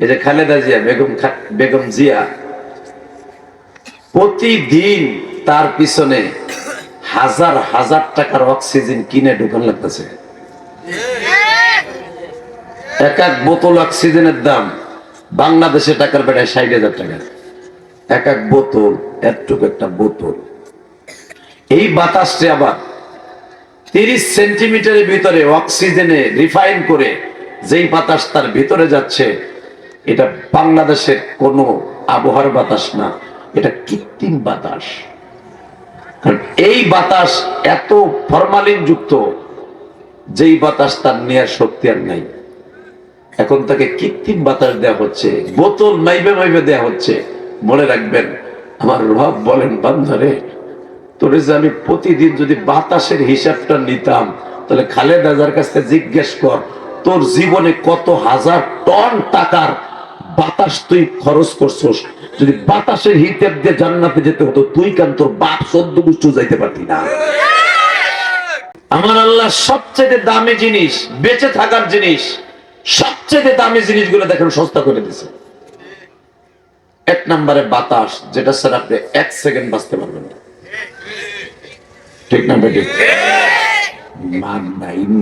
এই যে খালেদা জিয়া, বেগম বেগম জিয়া। প্রতিদিন তার পিছনে হাজার হাজার টাকার অক্সিজেন কিনে ঢুকান লাগতেছে। এক এক বোতল অক্সিজেনের দাম বাংলাদেশে টাকার বেড়ায় ষাট হাজার টাকা। এক এক বোতল, একটুকু একটা বোতল। এই বাতাসটি আবার তিরিশ সেন্টিমিটারের ভিতরে অক্সিজেনে রিফাইন করে যেই বাতাস তার ভিতরে যাচ্ছে এটা বাংলাদেশের কোনো আবহাওয়ার বাতাস না, এটা কৃত্রিম বাতাস। কারণ এই বাতাস এত ফরমালিন যুক্ত যেই বাতাস তার নেয়ার শক্তি আর নাই। এখন তাকে কৃত্রিম বাতাস দেওয়া হচ্ছে, বোতল মাইবে মাইবে দেওয়া হচ্ছে। মনে রাখবেন, আমার রব বলেন বান্ধরে তোরে যে আমি প্রতিদিন যদি বাতাসের হিসাবটা নিতাম, তাহলে খালেদ হাজার কাছ জিজ্ঞেস কর, তোর জীবনে কত হাজার টন টাকার বাতাস তুই খরচ করছস। যদি বাতাসের হিতেব দিয়ে জান্নাতে যেতে হতো তুই কেন তোর বাপ সদ্য গুষ্ঠ যাইতে পারতি না? আমার আল্লাহ সবচেয়ে দামি জিনিস বেঁচে থাকার জিনিস সবচেয়ে দামি জিনিসগুলো দেখেন সস্তা করে দিছে। এক নম্বরে বাতাস যেটা স্যার আপনি এক সেকেন্ড বাঁচতে পারবেন না। ঠিক না বেটি? মান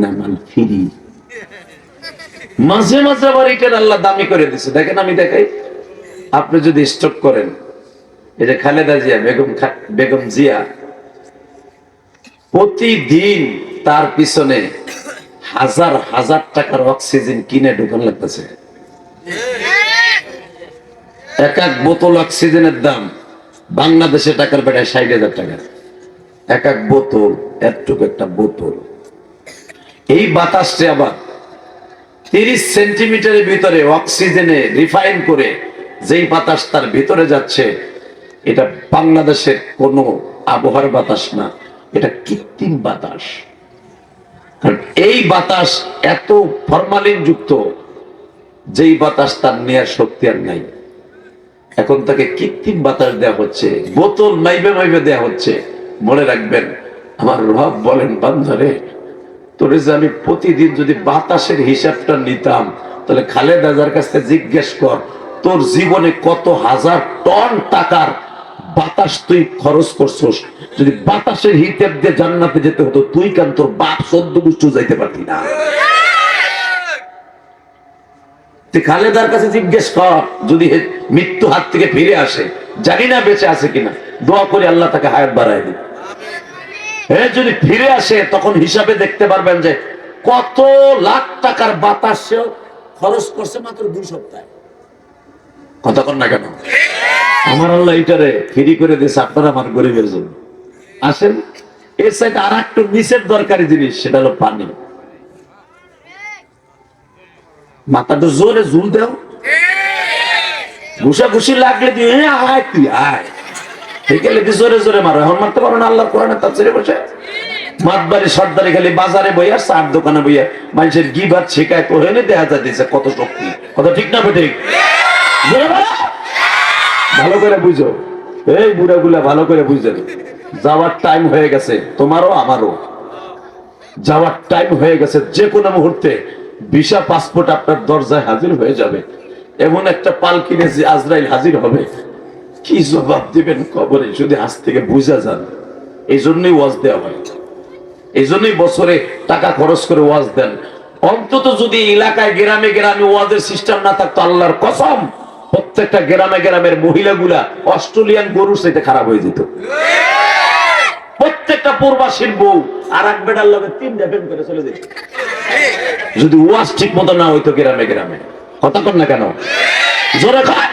না মান ফিরি। মাঝে মাঝে আবার এটার আল্লাহ দামি করে দিছে। দেখেন আমি দেখাই। আপনি যদি স্টক করেন, এই যে খালেদা জিয়া, বেগম বেগম জিয়া, প্রতিদিন তার পিছনে হাজার হাজার টাকার অক্সিজেন কিনে ঢুকান লাগতেছে। এক এক বোতল অক্সিজেনের দাম বাংলাদেশে টাকার বেড়ায় ষাট হাজার টাকা। এক এক বোতল, একটুকু একটা বোতল। এই বাতাসটি আবার তিরিশ সেন্টিমিটারের ভিতরে অক্সিজেনে রিফাইন করে যেই বাতাস তার ভিতরে যাচ্ছে, এটা বাংলাদেশের কোনো আবহাওয়ার বাতাস না, এটা কৃত্রিম বাতাস। কারণ এই বাতাস এত ফরমালিন যুক্ত যেই বাতাস তার নেয়ার শক্তি আর নাই। এখন তাকে কৃত্রিম বাতাস দেওয়া হচ্ছে, বোতল মাইবে মাইবে দেওয়া হচ্ছে। মনে রাখবেন, আমার রব বলেন বান্ধরে আমি প্রতিদিন যদি বাতাসের হিসাবটা নিতাম, তাহলে খালেদ হাজার কাছ জিজ্ঞেস কর, তোর জীবনে কত হাজার টন টাকার বাতাস তুই খরচ যদি বাতাসের হিতেব দিয়ে জান্নাতে যেতে হতো, তুই কেন তোর বাপ সদ্য গুষ্ঠ যাইতে পারতি না? খালেদার কাছে জিজ্ঞেস কর, যদি মৃত্যু হাত থেকে ফিরে আসে, জানি না বেঁচে আছে কিনা। দোয়া করে আল্লাহ তাকে হায়াত বাড়ায় দিন যদি ফিরে আসে, তখন হিসাবে দেখতে পারবেন যে কত লাখ টাকার বাতাস খরচ করছে মাত্র দুই সপ্তাহে। কর না কেন? আমার আল্লাহ এটারে ফ্রি করে দিয়েছে, আপনারা আমার গরিবের জন্য। আসেন, এর সাইডে আর একটু নিচের দরকারি জিনিস, সেটা হলো পানি। মাথাটা জোরে ঝুল দেও। ঘুষা ঘুষি লাগলে দিয়ে আয় তুই, আয়। তুই জোরে জোরে মারো। এখন মারতে পারো না, আল্লাহর বসে। মাতবাড়ি সর্দারি খালি বাজারে বইয়া দোকানে বইয়া, মানুষের শেখায় দেখা যাচ্ছে কত শক্তি। কত ঠিক না ঠিক ভালো করে বুঝো। এই বুড়াগুলা ভালো করে যাওয়ার টাইম হয়ে গেছে, তোমারও আমারও। যাওয়ার টাইম হয়ে গেছে, যে কোনো মুহূর্তে ভিসা পাসপোর্ট আপনার দরজায় হাজির হয়ে যাবে। এমন একটা পাল কিনেছি, আজরাইল হাজির হবে। কি জবাব দিবেন কবরে যদি আজ থেকে বুঝা যান? এই জন্যই ওয়াজ দেওয়া হয়। এই জন্যই বছরে টাকা খরচ করে ওয়াজ দেন। অন্তত যদি এলাকায় গ্রামে গ্রামে ওয়াজের সিস্টেম না থাকতো, আল্লাহর কসম, প্রত্যেকটা গ্রামে গ্রামের মহিলাগুলা অস্ট্রেলিয়ান গরুর সাথে খারাপ হয়ে যেত। প্রত্যেকটা পূর্বাসীর বউ আর এক বেটার লগে তিনটা প্রেম করে চলে যেত। যদি ওয়াজ ঠিক মতো না হইতো গ্রামে গ্রামে। কথা কর না কেন? জোরে খায়।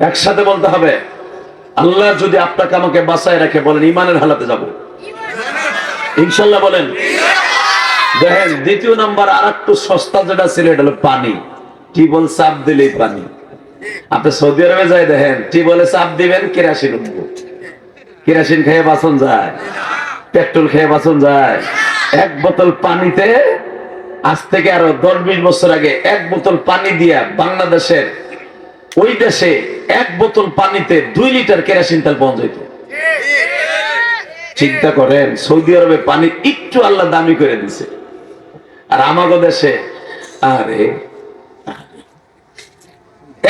একসাথে বলতে হবে, আল্লাহ যদি আপনাকে আমাকে বাঁচায় রাখে, বলেন ইমানের হালাতে যাব। ইনশাল্লাহ বলেন। দেখেন, দ্বিতীয় নাম্বার আর একটু সস্তা যেটা ছিল, এটা হলো পানি। টিবল চাপ দিলেই পানি। আপনি সৌদি আরবে যাই দেখেন টিবলে চাপ দিবেন? কেরাসিন কেরাসিন খেয়ে বাসন যায়। পেট্রোল খেয়ে বাসন যায়। এক বোতল পানিতে, আজ থেকে আরও দশ বিশ বছর আগে, এক বোতল পানি দিয়া বাংলাদেশের ওই দেশে এক বোতল পানিতে দুই লিটার কেরাসিন তেল পাওয়া যেত চিন্তা করেন, সৌদি আরবে পানি একটু আল্লাহ দামি করে দিছে। আর আমাগো দেশে, আরে,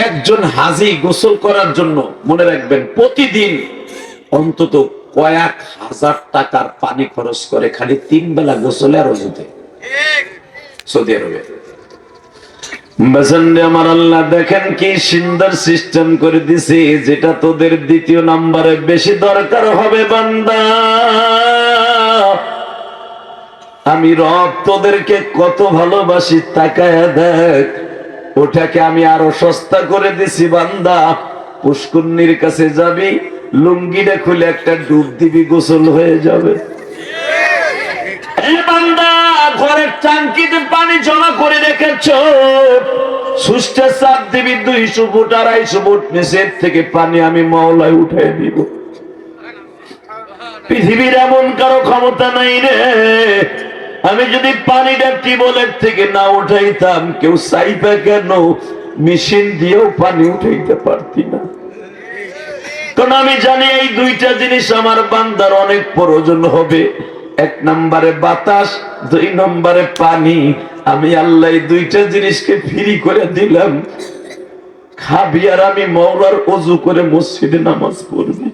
একজন হাজি গোসল করার জন্য, মনে রাখবেন, প্রতিদিন অন্তত কয়েক হাজার টাকার পানি খরচ করে খালি তিন বেলা গোসলে আর সৌদি আরবে। আমার আল্লাহ দেখেন কি সুন্দর সিস্টেম করে দিছে, যেটা তোদের দ্বিতীয় নাম্বারে বেশি দরকার হবে বান্দা। আমি রব তোদেরকে কত ভালোবাসি, তাকায় দেখ, ওটাকে আমি আরও সস্তা করে দিছি বান্দা। পুষ্করণীর কাছে যাবি, লুঙ্গিটা খুলে একটা ডুব দিবি, গোসল হয়ে যাবে। ঘরের টাঙ্কিতে পানি জমা করে থেকে পানি আমি মওলায় উঠে দিব। পৃথিবীর এমন কারও ক্ষমতা নাই রে। আমি যদি পানিটা টিবলের থেকে না উঠাইতাম, কেউ চাইবে কেন? মেশিন দিয়েও পানি উঠাইতে পারতি না। কারণ আমি জানি এই দুইটা জিনিস আমার বান্দার অনেক প্রয়োজন হবে। এক নম্বরে বাতাস, দুই নম্বরে পানি। আমি আল্লাহ দুইটা জিনিসকে ফিরি করে দিলাম। খাবি আর আমি মৌলার অজু করে মসজিদে নামাজ পড়বি।